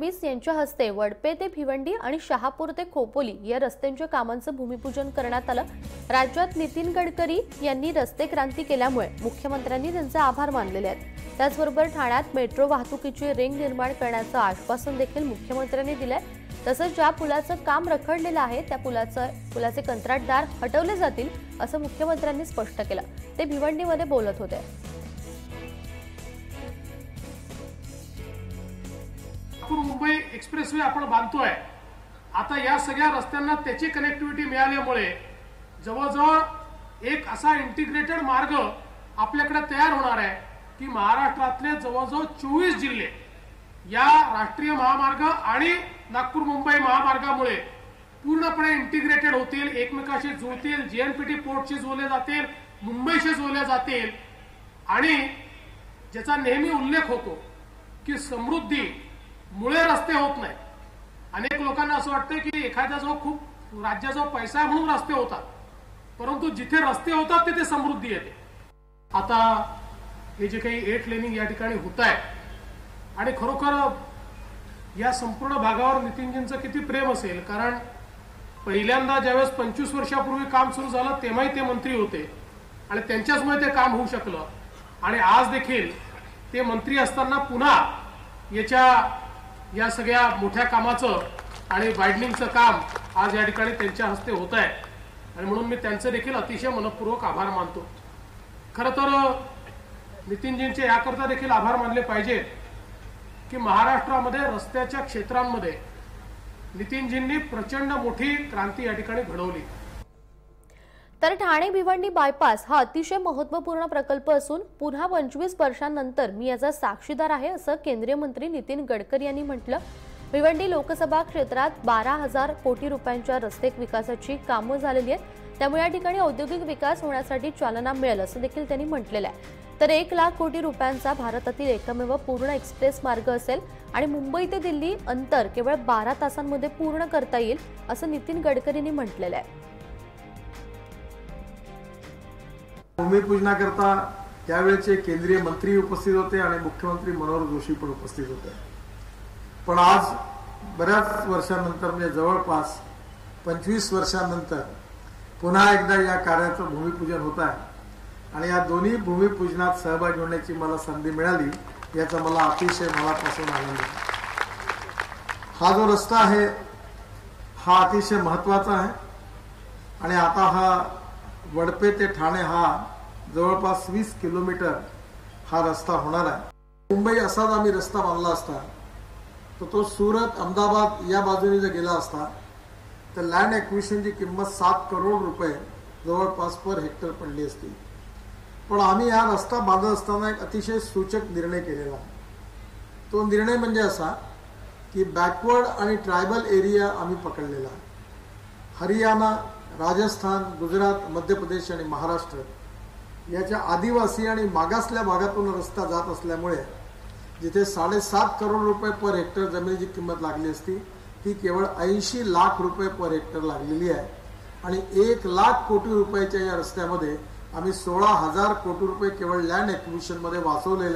फडणवीस यांच्या हस्ते वडपे ते भिवंडी आणि शहापूर ते खोपोली या रस्त्यांच्या कामांचं भूमिपूजन करण्यात आलं. राज्यात नितीन गडकरी यांनी रस्ते क्रांती केल्यामुळे मुख्यमंत्र्यांनी त्यांचे आभार मानलेले आहेत. त्याचबरोबर ठाण्यात मेट्रो वाहतुकीची रिंग निर्माण करण्याचं आश्वासन देखील मुख्यमंत्र्यांनी दिलंय. तसंच ज्या पुलाचं काम रखडलेलं आहे त्या पुलाचं पुलाचे कंत्राटदार हटवले जातील असं मुख्यमंत्र्यांनी स्पष्ट केलं. ते भिवंडीमध्ये बोलत होते. मुंबई एक्सप्रेसवे आपण बांधतोय. आता या सगळ्या रस्त्यांना त्याची कनेक्टिव्हिटी मिळाल्यामुळे जवळजवळ एक असा इंटिग्रेटेड मार्ग आपल्याकडे तयार होणार आहे की महाराष्ट्रातले जवळजवळ चोवीस जिल्हे या राष्ट्रीय महामार्ग आणि नागपूर मुंबई महामार्गामुळे पूर्णपणे इंटिग्रेटेड होतील एकमेकाशी जुळतील जीएनपीटी पोर्टशी जोडले जातील मुंबईशी जोडले जातील. आणि ज्याचा नेहमी उल्लेख होतो की समृद्धी मुळे रस्ते होत नाही अनेक लोकांना असं वाटतं की एखाद्या जो खूप राज्याजवळ पैसा आहे म्हणून रस्ते होतात. परंतु जिथे रस्ते होतात तिथे समृद्धी येते. आता हे जे काही एट लेनिंग या ठिकाणी होत आहे आणि खरोखर या संपूर्ण भागावर नितीनजींचं किती प्रेम असेल कारण पहिल्यांदा ज्यावेळेस पंचवीस वर्षापूर्वी काम सुरू झालं तेव्हाही ते मंत्री होते. आणि त्यांच्याचमुळे ते काम होऊ शकलं. आणि आज देखील ते मंत्री असताना पुन्हा याच्या या सगळ्या मोठ्या कामाचं आणि वायडनिंगचं काम आज या ठिकाणी त्यांच्या हस्ते होत आहे. आणि म्हणून मी त्यांचं देखील अतिशय मनपूर्वक आभार मानतो. खरं तर नितीनजींचे याकरता देखील आभार मानले पाहिजेत की महाराष्ट्रामध्ये रस्त्याच्या क्षेत्रांमध्ये नितीनजींनी प्रचंड मोठी क्रांती या ठिकाणी घडवली. तर ठाणे भिवंडी बायपास हा अतिशय महत्त्वपूर्ण प्रकल्प असून पुन्हा पंचवीस वर्षांनंतर मी याचा साक्षीदार आहे असं केंद्रीय मंत्री नितीन गडकरी यांनी म्हटलं. भिवंडी लोकसभा क्षेत्रात बारा हजार कोटी रुपयांच्या रस्ते विकासाची कामं झालेली आहेत. त्यामुळे या ठिकाणी औद्योगिक विकास होण्यासाठी चालना मिळेल असं देखील त्यांनी म्हटलेलं आहे. तर एक लाख कोटी रुपयांचा भारतातील एकमेव पूर्ण एक्सप्रेस मार्ग असेल आणि मुंबई ते दिल्ली अंतर केवळ बारा तासांमध्ये पूर्ण करता येईल असं नितीन गडकरींनी म्हटलेलं आहे. भूमिपूजनाकरता त्यावेळेचे केंद्रीय मंत्री उपस्थित होते आणि मुख्यमंत्री मनोहर जोशी पण उपस्थित होते. पण आज बऱ्याच वर्षानंतर म्हणजे जवळपास पंचवीस वर्षानंतर पुन्हा एकदा या कार्याचं भूमिपूजन होत आहे. आणि या दोन्ही भूमिपूजनात सहभागी होण्याची मला संधी मिळाली याचा मला अतिशय मनापासून आनंद हा जो रस्ता आहे हा अतिशय महत्त्वाचा आहे. आणि आता हा वडपे ते ठाणे हा जवळपास वीस किलोमीटर हा रस्ता होणार आहे. मुंबई असाच आम्ही रस्ता बांधला असता तर तो सुरत अहमदाबाद या बाजूने जर गेला असता तर लँड ॲक्विशनची किंमत सात करोड रुपये जवळपास पर हेक्टर पडली असती. पण आम्ही हा रस्ता बांधत असताना एक अतिशय सूचक निर्णय केलेला. तो निर्णय म्हणजे असा की बॅकवर्ड आणि ट्रायबल एरिया आम्ही पकडलेला. हरियाणा राजस्थान गुजरात मध्य प्रदेश आणि महाराष्ट्र याच्या आदिवासी आणि मागासल्या भागातून रस्ता जात असल्यामुळे जिथे साडेसात करोड रुपये पर हेक्टर जमिनीची किंमत लागली असती ती केवळ ऐंशी लाख रुपये पर हेक्टर लागलेली आहे. आणि एक लाख कोटी रुपयाच्या या रस्त्यामध्ये आम्ही सोळा हजार कोटी रुपये केवळ लँड ॲक्विशनमध्ये वाचवलेले